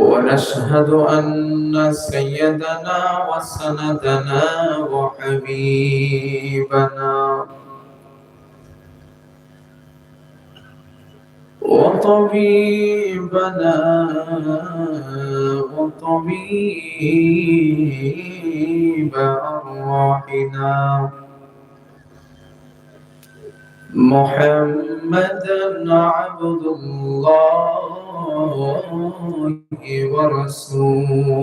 ونشهد أن سيدنا وسندنا وحبيبنا وطبيبنا وطبيب أرواحنا محمدا عبد الله ورسوله.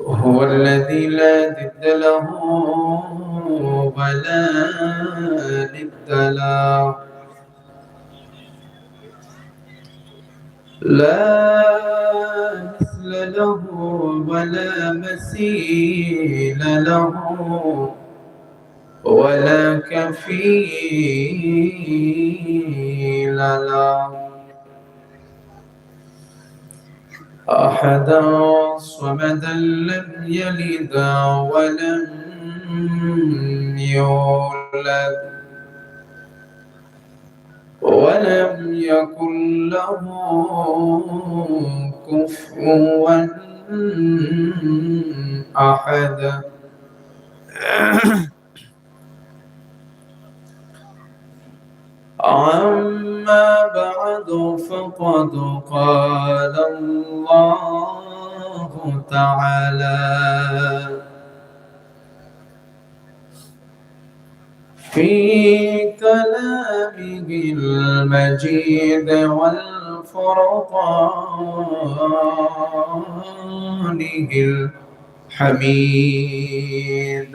هو الذي لا ضد له ولا ند له. لا مثل له ولا مثيل له. ولا كفيل له أحدا صمدا لم يلد ولم يولد ولم يكن له كفوا أحد. أما بعد فقد قال الله تعالى. في كلامه المجيد والفرقان الحميد.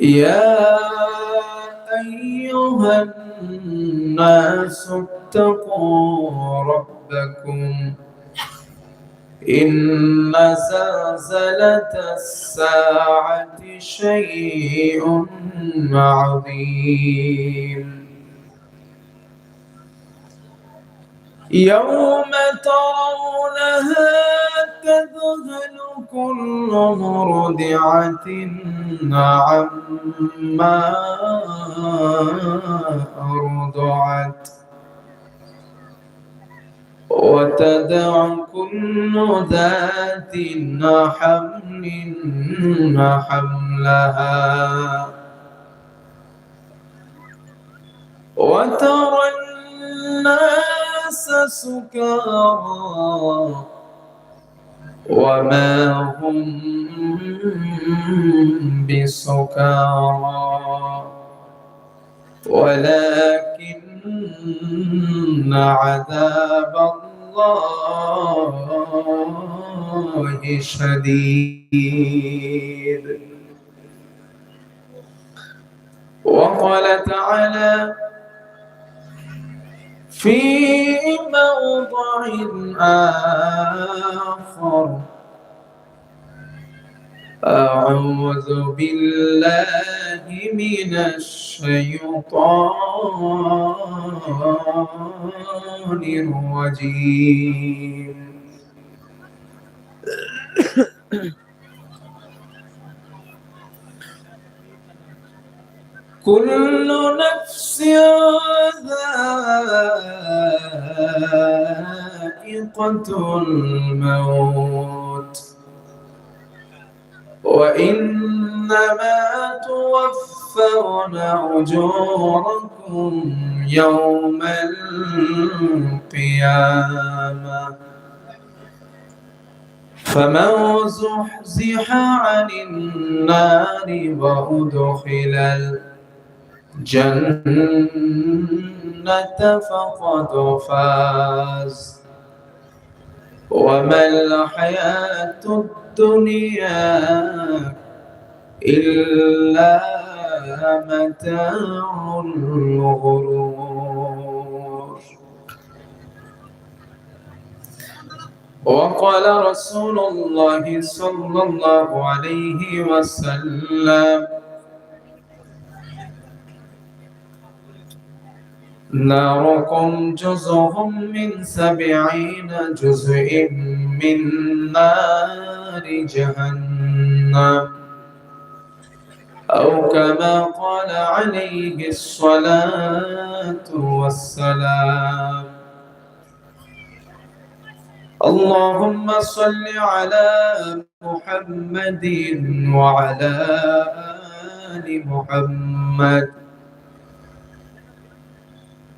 يا أيها الناس اتقوا ربكم إن زلزلة الساعة شيء عظيم. يوم ترونها تذهل كل مرضعة عما أرضعت. وتدع كل ذات حمل حملها. وترى الناس سكارى وما هم بسكارى. ولكن عذاب الله شديد. وقال تعالى في موضع آخر. أعوذ بالله من الشيطان الرجيم. كل نفس ذائقة الموت. وإنما توفون أجوركم يوم القيامة. فمن زحزح عن النار وأدخل الجنة فقد فاز. وما الحياة الدنيا إلا متاع الغرور. وقال رسول الله صلى الله عليه وسلم ناركم جزء من سبعين جزء من نار جهنم. أو كما قال عليه الصلاة والسلام. اللهم صل على محمد وعلى آل محمد.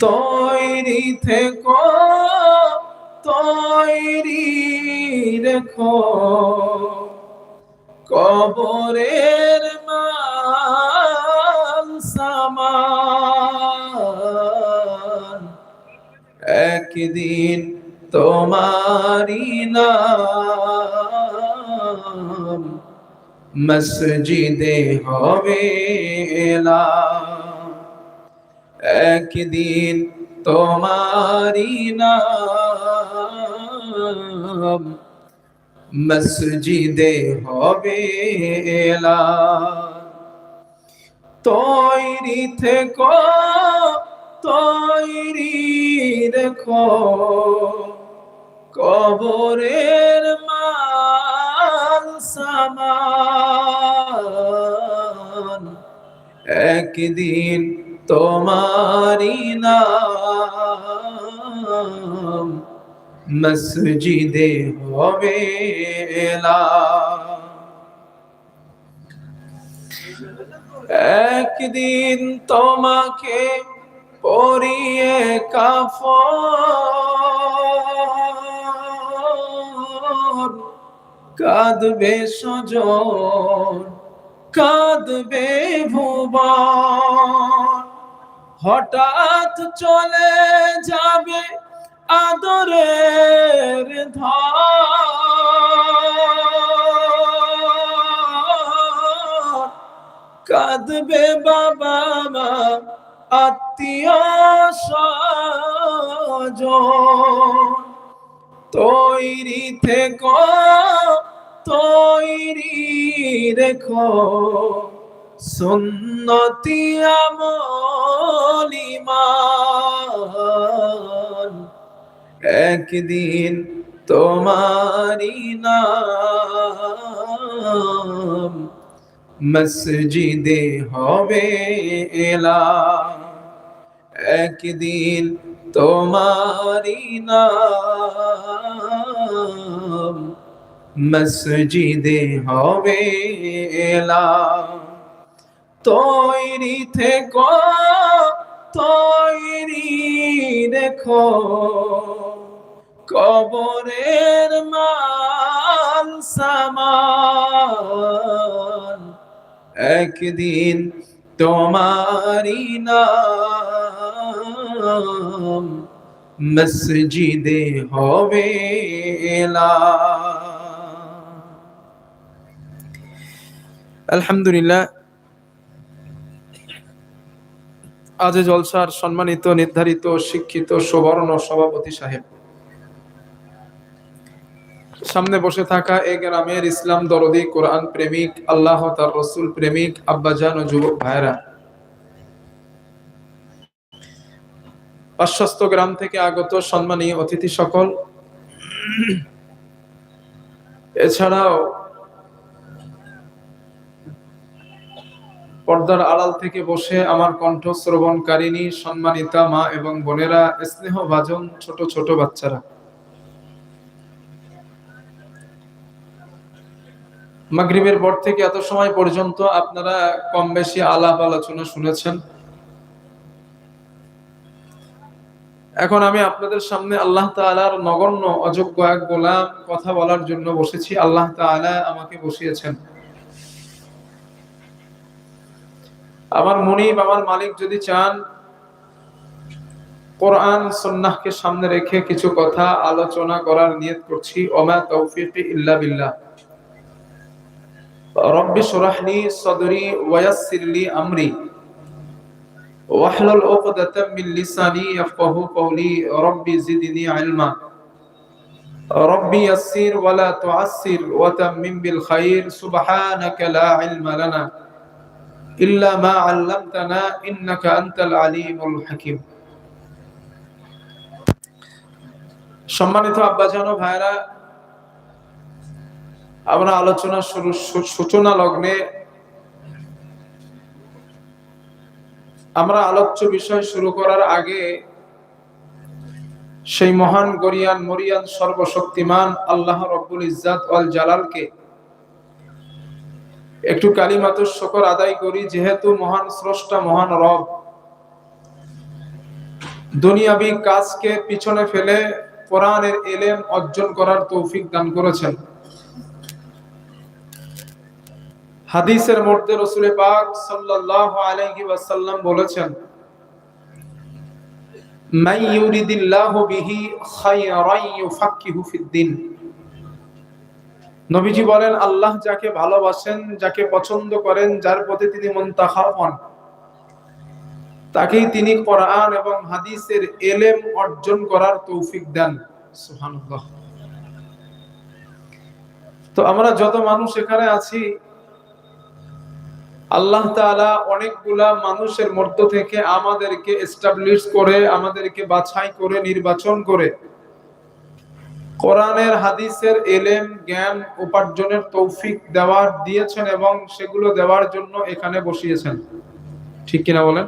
তৈরি থেকো তৈরি রেখো। কবরের মাল সামান একদিন তোমারি নাম মসজিদে হবে এলা একদিন তোমারি নাম মসজিদে হবে এলা। তৈরি থেকো তৈরি রেখো কবরের মাল সামান। একদিন তোমারি নাম মসজিদে হবে একদিন তোমাকে পরিয়ে কাফ কাঁদবে সজন কাঁদবে ভুবন। হঠাৎ চলে যাবে আদরের কাঁদবে বাবা মা আত্মীয় স্বজন। তৈরি থেকো তৈরি রেখো। সুন্নতি আমলিমান একদিন তোমারি নাম মসজিদে হবে এলা একদিন তোমারি নাম মসজিদে হবে এলা তৈরি থেকো তৈরি দেখো। কবরের মাল সামান একদিন তোমারি নাম মসজিদে হবে আলহামদুলিল্লাহ আজ জলসার সম্মানিত, নির্ধারিত, শিক্ষিত, সুবর্ণ সভাপতি সাহেব। সামনে বসে থাকা এ গ্রামের ইসলাম দরদি কোরআন প্রেমিক, আল্লাহ তার রসুল প্রেমিক, আব্বাজান ও যুবক ভাইরা পার্শ্বস্ত গ্রাম থেকে আগত সম্মানী অতিথি সকল। এছাড়াও পর্দার আড়াল থেকে বসে আমার কণ্ঠ শ্রবণকারিনী সম্মানিতা মা এবং বোনেরা স্নেহ ভাজন ছোট ছোট বাচ্চারা। মাগরিবের পর থেকে এত সময় পর্যন্ত আপনারা কম বেশি আলাপ আলোচনা শুনেছেন। এখন আমি আপনাদের সামনে আল্লাহ তাআলার নগণ্য, অযোগ্য এক গোলাম কথা বলার জন্য বসেছি। আল্লাহ তাআলা আমাকে বসিয়েছেন। আমার মনিব, আমার মালিক যদি চান, কোরআন সন্ন্যাহকে সামনে রেখে কিছু কথা আলোচনা করার নিয়ত করছি। অমা তৌফিক ইল্লা বিল্লাহ। রব্বি শরহনি সদরি ওয়াসিরলি আমরি। ওয়াহলুল উকদাতাম মিন লিসানি ইয়াফকাহু কওলি। রব্বি জিদনি ইলমা। রব্বি ইয়াসসির ওয়ালা তুআসসির। ওয়া তামিম বিল খাইর। সুবহানাকা লা ইলমা লানা। সম্মানিত ভাইরা আমরা আলোচনা শুরু সূচনা লগ্নে আমরা আলোচ্য বিষয় শুরু করার আগে সেই মহান গরিয়ান মরিয়ান সর্বশক্তিমান আল্লাহ রব্বুল ইজাত অল জালালকে কে একটু কালিমাত শকর আদায় করি, যেহেতু মহান স্রষ্টা, মহান রব। দুনিয়াবি কাজকে পিছনে ফেলে কোরআনের এলেম অর্জন করার তৌফিক দান করেছেন। হাদিসের মধ্যে রসুলে পাক সাল্লাল্লাহু আলাইহি ওয়াসাল্লাম বলেছেন মাই ইউরিদিল্লাহু বিহি খায়রান ইউফাক্কিহু ফিদ্দিন নবীজি বলেন, আল্লাহ যাকে ভালোবাসেন, যাকে পছন্দ করেন, যার প্রতি তিনি মুনতাখাব হন। তাকেই তিনি কোরআন এবং হাদিসের এলেম অর্জন করার তৌফিক দেন। তো আমরা যত মানুষ এখানে আছি, আল্লাহ তাআলা অনেকগুলা মানুষের মধ্য থেকে আমাদেরকে এস্টাবলিশ করে, আমাদেরকে বাছাই করে, নির্বাচন করে। কোরআনের হাদিসের এলেম, জ্ঞান, উপার্জনের তৌফিক দেওয়ার দিয়েছেন এবং সেগুলো দেওয়ার জন্য এখানে বসিয়েছেন। ঠিক কিনা বলেন?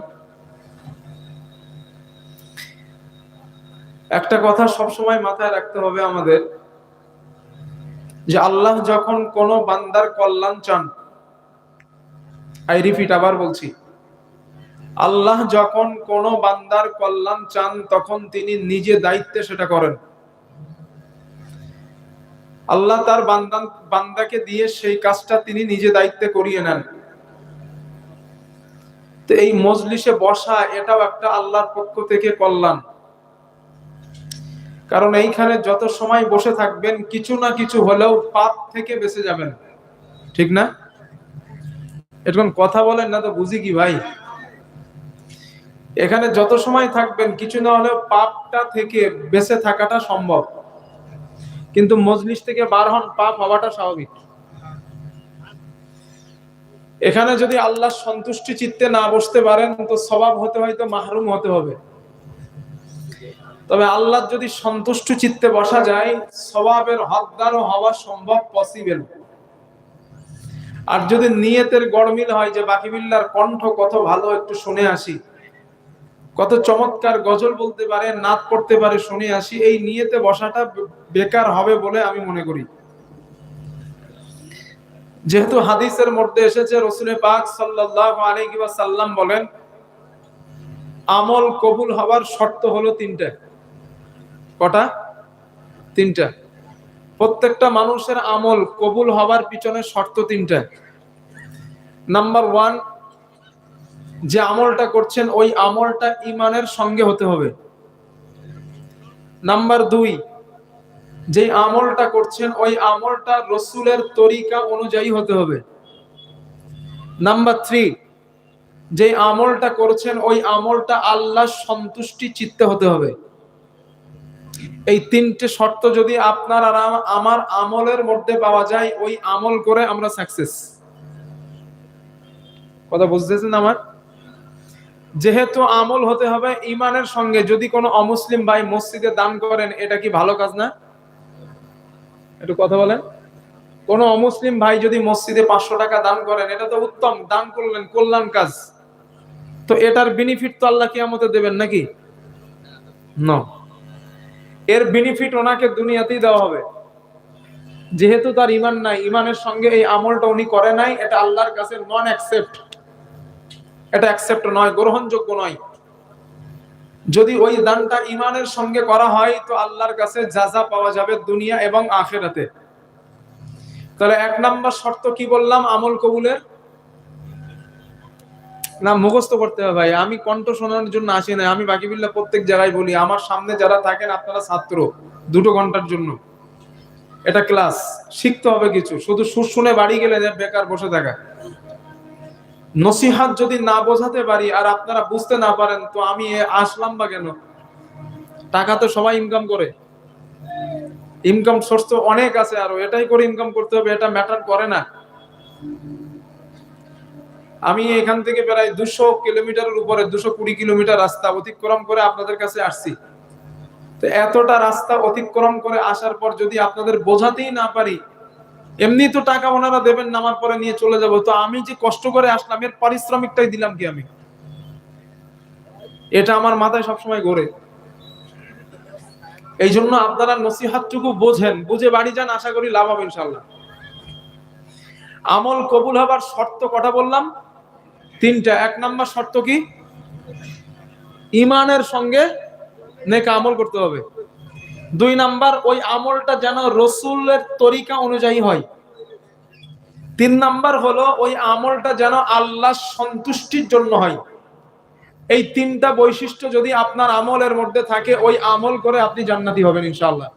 একটা কথা সবসময় মাথায় রাখতে হবে আমাদের, যে আল্লাহ যখন কোন বান্দার কল্যাণ চান, আই রিপিট আবার বলছি, আল্লাহ যখন কোন বান্দার কল্যাণ চান, তখন তিনি নিজে দায়িত্বে সেটা করেন। আল্লাহ তার বান্দান বান্দাকে দিয়ে সেই কাজটা তিনি নিজে দায়িত্বে করিয়ে নেন। তো এই মজলিসে বসা, এটাও একটা আল্লাহর পক্ষ থেকে কল্যাণ। কারণ এইখানে যত সময় বসে থাকবেন, কিছু না কিছু হলেও পাপ থেকে বেঁচে যাবেন। ঠিক না? এরকম কথা বলেন না তো বুঝি কি ভাই? এখানে যত সময় থাকবেন, কিছু না হলেও পাপটা থেকে বেঁচে থাকাটা সম্ভব। কিন্তু মজলিস থেকে বার হন পাপ হওয়াটা স্বাভাবিক। এখানে যদি আল্লাহ সন্তুষ্টি চিত্তে না বসতে পারেন, তো স্বভাব হতে হয়তো মাহরুম হতে হবে। তবে আল্লাহ যদি সন্তুষ্ট চিত্তে বসা যায়, স্বভাবের হকদারও হওয়া সম্ভব পসিবল আর যদি নিয়তের গড়মিল হয় যে বাকি বিল্লার কণ্ঠ কত ভালো, একটু শুনে আসি। কত চমৎকার গজল বলতে পারে, নাচ পড়তে পারে, শুনে আসি। এই নিয়েতে বসাটা বেকার হবে বলে আমি মনে করি। যেহেতু হাদিসের মধ্যে এসেছে, রসুলের পাক সাল্লাহ আলাইহি সাল্লাম বলেন, আমল কবুল হওয়ার শর্ত হলো তিনটা। কটা? তিনটা। প্রত্যেকটা মানুষের আমল কবুল হওয়ার পিছনে শর্ত তিনটা। নাম্বার ওয়ান যে আমলটা করছেন, ওই আমলটা ইমানের সঙ্গে হতে হবে। নাম্বার দুই যে আমলটা করছেন, ওই আমলটা রসুলের তরিকা অনুযায়ী হতে হবে। নাম্বার থ্রি যে আমলটা করছেন, ওই আমলটা আল্লাহ সন্তুষ্টি চিত্তে হতে হবে। এই তিনটে শর্ত যদি আপনার আর আমার আমলের মধ্যে পাওয়া যায়, ওই আমল করে আমরা সাকসেস। কথা বুঝতেছেন আমার? যেহেতু আমল হতে হবে ইমানের সঙ্গে, যদি কোনো অমুসলিম ভাই মসজিদে দান করেন, এটা কি ভালো কাজ না? একটু কথা বলেন। কোন অমুসলিম ভাই যদি মসজিদে পাঁচশো টাকা দান করেন, এটা তো উত্তম, দান করলেন কল্যাণ কাজ। তো এটার বেনিফিট তো আল্লাহ কিয়ামতে দেবেন নাকি? ন এর বেনিফিট ওনাকে দুনিয়াতেই দেওয়া হবে। যেহেতু তার ইমান নাই ইমানের সঙ্গে এই আমলটা উনি করে নাই, এটা আল্লাহর কাছে নন অ্যাকসেপ্ট এটা অ্যাকসেপ্ট নয়, গ্রহণযোগ্য নয়। যদি ওই দানটা ইমানের সঙ্গে করা হয়, তো আল্লাহর কাছে যাজা পাওয়া যাবে দুনিয়া এবং আখেরাতে। তাহলে এক নাম্বার শর্ত কি বললাম আমল কবুলের? না, মুখস্থ করতে হবে ভাই, আমি কণ্ঠ শোনানোর জন্য আসি না আমি বাকি বিল্লা প্রত্যেক জায়গায় বলি, আমার সামনে যারা থাকেন আপনারা ছাত্র, দুটো ঘণ্টার জন্য। এটা ক্লাস শিখতে হবে কিছু, শুধু সুর শুনে বাড়ি গেলে বেকার বসে থাকা। নসিহাত যদি না বোঝাতে পারি আর আপনারা বুঝতে না পারেন, তো আমি আসলাম বা কেন? টাকা তো সবাই ইনকাম করে। ইনকাম সোর্স তো অনেক আছে আরও, এটাই করে ইনকাম করতে হবে, এটা ম্যাটার করে না। আমি এখান থেকে প্রায় দুশো কিলোমিটারের উপরে, দুশো কুড়ি কিলোমিটার রাস্তা অতিক্রম করে আপনাদের কাছে আসছি। তো এতটা রাস্তা অতিক্রম করে আসার পর যদি আপনাদের বোঝাতেই না পারি এমনি তো টাকা ওনারা দেবেন নামার পরে নিয়ে চলে যাব। তো আমি যে কষ্ট করে আসলাম, এর পারিশ্রমিকটাই দিলাম কি আমি? এটা আমার মাথায় সবসময় ঘোরে। এই জন্য আপনারা নসিহাতটুকু বোঝেন, বুঝে বাড়ি যান, আশা করি লাভ হবে ইনশাল্লাহ আমল কবুল হবার শর্ত কটা বললাম? তিনটা। এক নাম্বার শর্ত কি? ইমানের সঙ্গে নেকা আমল করতে হবে। দুই নাম্বার, ওই আমলটা যেন রসুলের তরিকা অনুযায়ী হয়। তিন নাম্বার হলো, ওই আমলটা যেন আল্লাহ সন্তুষ্টির জন্য হয়। এই তিনটা বৈশিষ্ট্য যদি আপনার আমলের মধ্যে থাকে, ওই আমল করে আপনি জান্নাতি হবেন ইনশাল্লাহ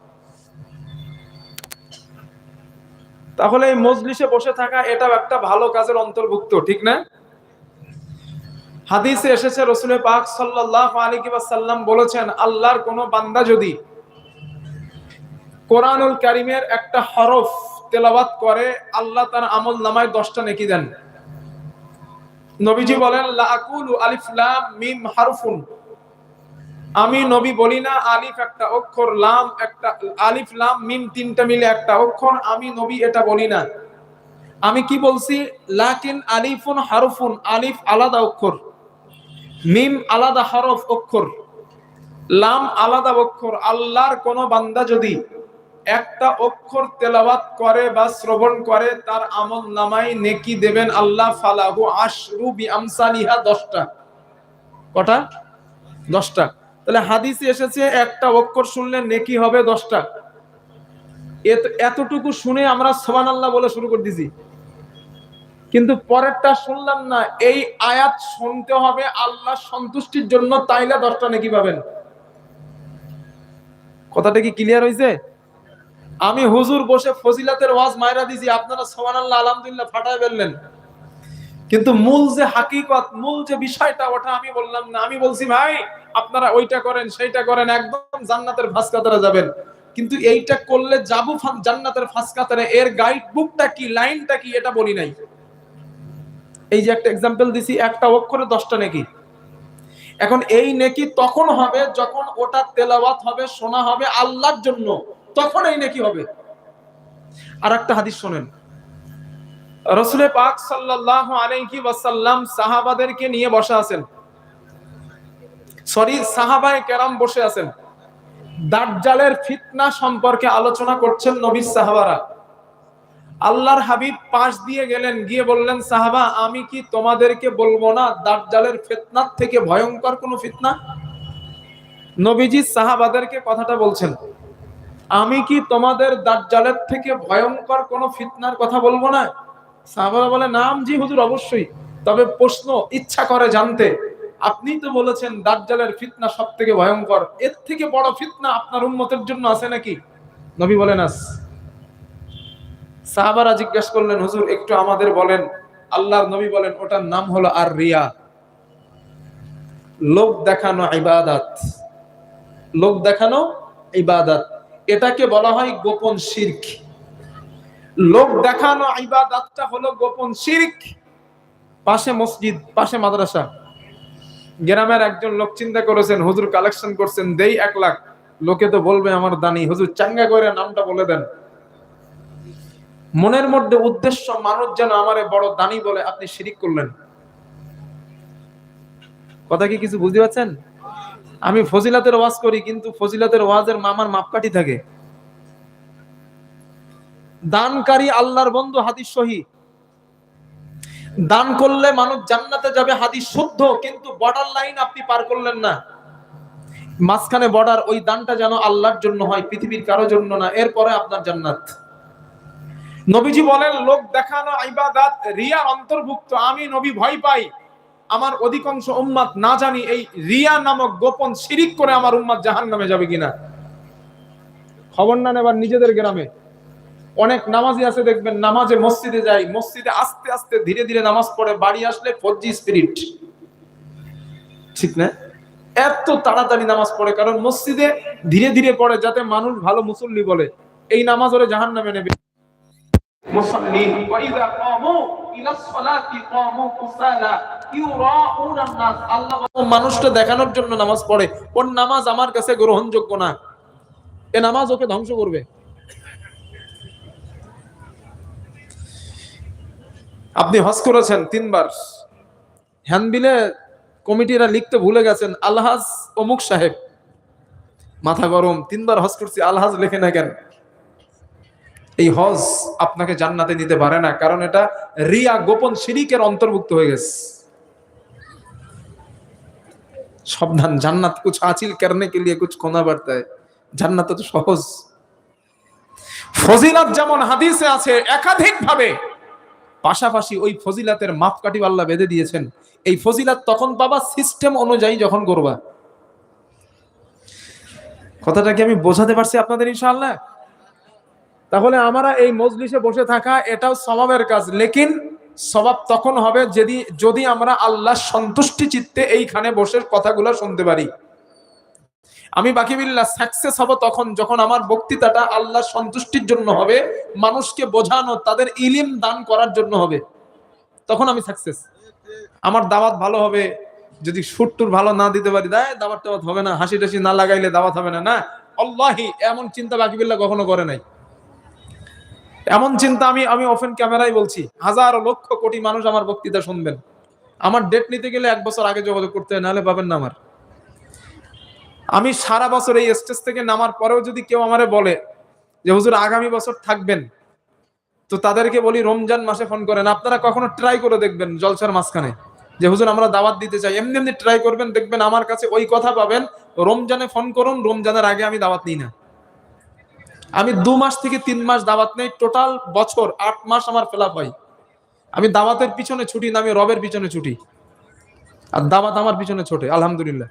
তাহলে এই মজলিসে বসে থাকা, এটাও একটা ভালো কাজের অন্তর্ভুক্ত, ঠিক না? হাদিসে এসেছে, রসুলের পাক সাল্লাহ আলী সাল্লাম বলেছেন, আল্লাহর কোন বান্দা যদি কোরআনুল কারিমের একটা হরফ তেলাবাত করে, আল্লাহ তার আমল নামায় দশটা নেকি দেন। নবীজি বলেন লাকুলু আলিফ লাম মিম হারফুন। আমি নবী বলি না, আলিফ একটা অক্ষর, লাম একটা, আলিফ, লাম, মিম তিনটা মিলে একটা অক্ষর, আমি নবী এটা বলি না। আমি কি বলছি? লাকিন আলিফুন হারফুন। আলিফ আলাদা অক্ষর, মিম আলাদা হরফ অক্ষর, লাম আলাদা অক্ষর। আল্লাহর কোন বান্দা যদি একটা অক্ষর তেলাওয়াত করে বা শ্রবণ করে, তার আমল নামাই নেকি দেবেন আল্লাহ, ফালাহু আশরু বি আমসালিহা দশটা। কটা? দশটা। তাহলে হাদিসে এসেছে, একটা অক্ষর শুনলে নেকি হবে দশটা। এতটুকু শুনে আমরা সোমান আল্লাহ বলে শুরু করে দিছি। কিন্তু পরেরটা শুনলাম না, এই আয়াত শুনতে হবে আল্লাহ সন্তুষ্টির জন্য, তাইলে দশটা নেকি পাবেন। কথাটা কি ক্লিয়ার হয়েছে আমি হুজুর বসে ফজিলাতের ওয়াজ মায়েরা দিছি, আপনারা সোহানাল্লাহ আলহামদুলিল্লাহ ফাটায় ফেললেন। কিন্তু মূল যে হাকিকত, মূল যে বিষয়টা, ওটা আমি বললাম না। আমি বলছি, ভাই, আপনারা ওইটা করেন, সেইটা করেন, একদম জান্নাতের ফাঁসকাতারা যাবেন। কিন্তু এইটা করলে যাব জান্নাতের ফাঁসকাতারে, এর গাইড বুকটা কি লাইনটা কি, এটা বলি নাই। এই যে একটা এক্সাম্পল দিছি, একটা অক্ষরে দশটা নাকি। এখন এই নেকি তখন হবে যখন ওটা তেলাওয়াত হবে, শোনা হবে আল্লাহর জন্য। তখন এই নেকি হবে? আর একটা হাদিস শোনেন। রসুলের পাক সাল্লাল্লাহু আলাইহি ওয়াসাল্লাম সাহাবাদেরকে নিয়ে বসে আছেন। সরি, সাহাবায়ে কেরাম বসে আছেন। দাজ্জালের ফিতনা সম্পর্কে আলোচনা করছেন নবীর সাহাবারা। আল্লাহর হাবিব পাশ দিয়ে গেলেন, গিয়ে বললেন, সাহাবা, আমি কি তোমাদেরকে বলব না, দাজ্জালের ফিতনার থেকে ভয়ঙ্কর কোনো ফিতনা? নবীজি সাহাবাদেরকে কথাটা বলছেন। আমি কি তোমাদের দাজ্জালের থেকে ভয়ঙ্কর কোনো ফিতনার কথা বলব না? সাহাবারা বলে, নাম জি হুজুর, অবশ্যই। তবে প্রশ্ন, ইচ্ছা করে জানতে। আপনি তো বলেছেন দাজ্জালের ফিতনা সব থেকে ভয়ঙ্কর। এর থেকে বড় ফিতনা আপনার উন্মতের জন্য আছে নাকি? নবী বলেন, আস। সাহাবারা জিজ্ঞাসা করলেন, হুজুর, একটু আমাদের বলেন। আল্লাহর নবী বলেন, ওটার নাম হলো আর রিয়া লোক দেখানো ইবাদাত। লোক দেখানো ইবাদাত। এটাকে বলা হয় গোপন শিরক। লোক দেখানো ইবাদাতটা হলো গোপন শিরক। পাশে মসজিদ, পাশে মাদ্রাসা। গ্রামের একজন লোক চিন্তা করেছেন, হুজুর কালেকশন করছেন, দেই এক লাখ। লোকে তো বলবে, আমার দানি, হুজুর চাঙ্গা করে নামটা বলে দেন। মনের মধ্যে উদ্দেশ্য, মানুষ যেন আমারে বড় দানি বলে আপনি শিরিক করলেন। কথা কি কিছু বুঝতে পারছেন? আমি ফজিলাতের ওয়াজ করি, কিন্তু ফজিলাতের ওয়াজের মামার মাপকাঠি থাকে। দানকারী আল্লাহর বন্ধু হাদিস সহি। দান করলে মানুষ জান্নাতে যাবে, হাদিস শুদ্ধ, কিন্তু বর্ডার লাইন আপনি পার করলেন না। মাঝখানে বর্ডার ওই দানটা যেন আল্লাহর জন্য হয়, পৃথিবীর কারও জন্য না, এরপরে আপনার জান্নাত। নবীজি বলেন, লোক দেখানো ইবাদাত, রিয়ার অন্তর্ভুক্ত, আমি নবী ভয় পাই। আমার অধিকাংশ উম্মাত না জানি এই রিয়া নামক গোপন শিরিক করে আমার উম্মাত জাহান নামে যাবে কিনা। খবর না নেবার নিজেদের গ্রামে। অনেক নামাজি আছে দেখবেন, নামাজে মসজিদে যাই মসজিদে আস্তে আস্তে ধীরে ধীরে নামাজ পড়ে, বাড়ি আসলে ফজি স্পিরিট। ঠিক না? এত তাড়াতাড়ি নামাজ পড়ে, কারণ মসজিদে ধীরে ধীরে পড়ে যাতে মানুষ ভালো মুসল্লি বলে। এই নামাজ ওরে জাহান নামে নেবে। মানুষটা দেখানোর জন্য নামাজ পড়ে। ওর নামাজ আমার কাছে গ্রহণযোগ্য না। এ নামাজ ওকে ধ্বংস করবে। আপনি হজ করেছেন তিনবার। হ্যান্ডবিলে কমিটিরা লিখতে ভুলে গেছেন, আলহাজ অমুক সাহেব। মাথা গরম, তিনবার হজ করছি, আলহাজ লেখে না কেন? এই হজ আপনাকে জান্নাতে দিতে পারে না, কারণ এটা রিয়া গোপন সিরিকের অন্তর্ভুক্ত হয়ে গেছে। সাবধান, জান্নাত কিছু আছিল করনে কে লিয়ে কুছ কোনা পড়তা জান্নাত তো সহজ। ফজিলাত যেমন হাদিসে আছে একাধিক ভাবে পাশাপাশি ওই ফজিলাতের মাপকাঠি আল্লাহ বেঁধে দিয়েছেন। এই ফজিলাত তখন পাবা সিস্টেম অনুযায়ী যখন করবা। কথাটা কি আমি বোঝাতে পারছি আপনাদের ইনশাআল্লাহ? তাহলে আমরা এই মজলিসে বসে থাকা এটাও স্বভাবের কাজ। লেকিন স্বভাব তখন হবে যদি যদি আমরা আল্লাহ সন্তুষ্টি চিত্তে এইখানে বসে কথাগুলো শুনতে পারি। আমি বাকি বিল্লাহ সাকসেস হব তখন, যখন আমার বক্তৃতাটা আল্লাহ সন্তুষ্টির জন্য হবে, মানুষকে বোঝানো, তাদের ইলিম দান করার জন্য হবে। তখন আমি সাকসেস আমার দাওয়াত ভালো হবে, যদি সুট্টুর ভালো না দিতে পারি দেয় দাওয়াত টাওয়াত হবে না হাসি টাসি না লাগাইলে দাওয়াত হবে না না। আল্লাহি, এমন চিন্তা বাকি বিল্লাহ কখনো করে নাই। এমন চিন্তা আমি আমি ওপেন ক্যামেরায় বলছি। হাজার লক্ষ কোটি মানুষ আমার বক্তৃতা শুনবেন। আমার ডেট নিতে গেলে এক বছর আগে যোগাযোগ করতে হয়, নাহলে পাবেন না আমার। আমি সারা বছর এই স্টেজ থেকে নামার পরেও যদি কেউ আমারে বলে যে, হুজুর, আগামী বছর থাকবেন। তো তাদেরকে বলি, রমজান মাসে ফোন করেন। আপনারা কখনো ট্রাই করে দেখবেন জলসার মাঝখানে। যে, হুজুর, আমরা দাওয়াত দিতে চাই। এমনি এমনি ট্রাই করবেন, দেখবেন আমার কাছে ওই কথা পাবেন, রমজানে ফোন করুন, রমজানের আগে আমি দাওয়াত নিই না। আমি দু মাস থেকে তিন মাস দাওয়াত নেই টোটাল বছর আট মাস আমার ফেলাপ হয়। আমি দাওয়াতের পিছনে ছুটি না, আমি রবের পিছনে ছুটি। আর দাওয়াত আমার পিছনে ছোটে, আলহামদুলিল্লাহ।